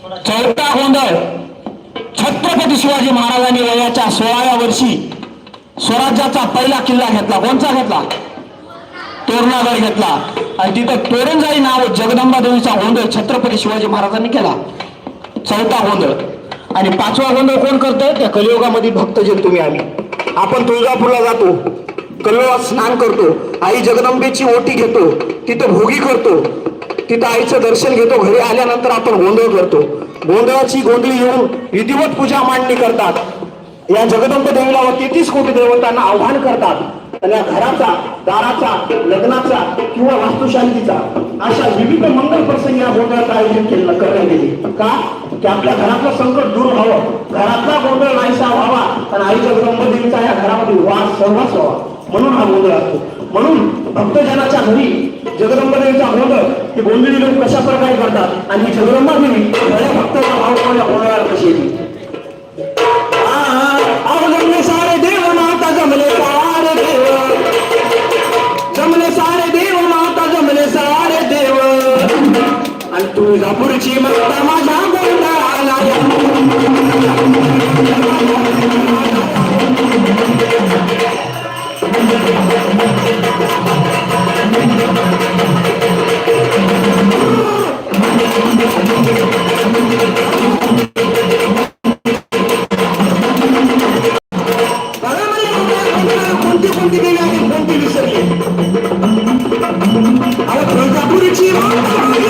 चौथा गोंधळ छत्रपती शिवाजी महाराजांनी वयाच्या सोळाव्या वर्षी स्वराज्याचा पहिला किल्ला घेतला. कोणता घेतला? तोरणागड घेतला. आणि तिथं तोरणजाई नाव जगदंबा देवीचा गोंधळ छत्रपती शिवाजी महाराजांनी केला. चौथा गोंधळ. आणि पाचवा गोंधळ कोण करतो? त्या कलियुगामध्ये भक्तजन तुम्ही आम्ही आपण तुळजापूरला जातो. कल्लोळात स्नान करतो. आई जगदंबेची ओटी घेतो. तिथं भोगी करतो. तिथं आईचं दर्शन घेतो घरी आल्यानंतर आपण गोंधळ करतो. गोंधळाची गोंधळी येऊन विधिवत पूजा मांडणी करतात. या जगदंब देवीला व तेहतीस कोटी देवतांना आव्हान करतात. आणि या घराचा दाराचा लग्नाचा किंवा वास्तुशांतीचा अशा विविध मंगल प्रसंगी या गोंधळाचं आयोजन केलं करण्यात येते का? की आपल्या घरातलं संकट दूर व्हावं. घरातला गोंधळ नाहीसा व्हावा. आणि आई जगदंब देवीचा या घरामध्ये वास सहवास व्हावा. म्हणून हा गोंधळ असतो. म्हणून भक्तजनाच्या घरी जगदंबादेवीचा गोंधळ हे गोंधळी लोक कशा प्रकारे करतात? आणि जगदंबा देवी भल्या भक्ताच्या भावभावल्या गोंधळाला कशी येते? सारे देव जमले सारे देव. जमले सारे देव जमले सारे देव. आणि तुळजापूरची माता माझ्या गोंधळाला सोडून दिलेली आहे कोणती विसरली? आहे